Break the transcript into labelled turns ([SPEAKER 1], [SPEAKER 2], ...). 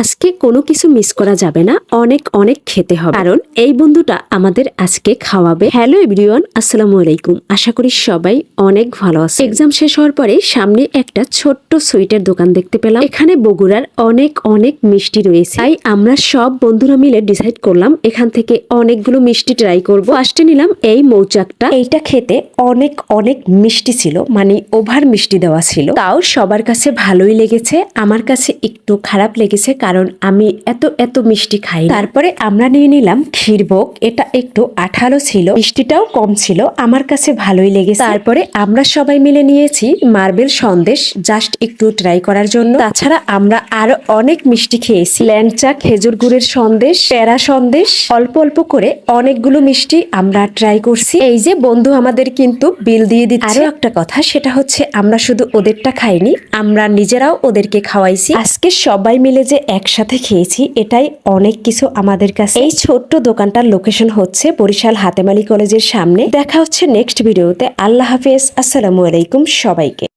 [SPEAKER 1] আজকে কোনো কিছু মিস করা যাবে না, অনেক অনেক খেতে হবে। কারণ এই বন্ধুটা আমাদের আজকে খাওয়াবে। হ্যালো এভরিওয়ান আসসালামু আলাইকুম। আশা করি সবাই অনেক ভালো আছে এক্সাম শেষ হওয়ার পরে সামনে একটা ছোট্ট সুইটের দোকান দেখতে পেলাম। এখানে বগুড়ার অনেক অনেক মিষ্টি রয়েছে। তাই আমরা সব বন্ধুরা মিলে ডিসাইড করলাম, এখান থেকে অনেকগুলো মিষ্টি ট্রাই করব। ফার্স্টে নিলাম এই মৌচাকটা। এইটা খেতে অনেক অনেক মিষ্টি ছিল মানে ওভার মিষ্টি দেওয়া ছিল। তাও সবার কাছে ভালোই লেগেছে। আমার কাছে একটু খারাপ লেগেছে কারণ আমি এত এত মিষ্টি খাই তারপরে আমরা নিয়ে নিলাম ক্ষীরভোগ এটা একটু আঠালো ছিল। মিষ্টিটাও কম ছিল। আমার কাছে ভালোই লেগেছে। তারপরে আমরা সবাই মিলে নিয়েছি মার্বেল সন্দেশ জাস্ট একটু ট্রাই করার জন্য। তাছাড়া আমরা আরও অনেক মিষ্টি খেয়েছি। ল্যাংচা, খেজুর গুড়ের সন্দেশ প্যারা সন্দেশ, অল্প অল্প করে অনেকগুলো মিষ্টি আমরা ট্রাই করছি। এই যে বন্ধু আমাদের কিন্তু বিল দিয়ে দিচ্ছে। আরও একটা কথা, সেটা হচ্ছে আমরা শুধু ওদেরটা খাইনি, আমরা নিজেরাও ওদেরকে খাওয়াইছি। আজকে সবাই মিলে যে একসাথে খেয়েছি, এটাই অনেক কিছু আমাদের কাছে। এই ছোট্ট দোকানটার লোকেশন হচ্ছে বরিশাল হাতেমালি কলেজের সামনে। দেখা হচ্ছে নেক্সট ভিডিওতে আল্লাহ হাফেজ। আসসালামু আলাইকুম সবাইকে।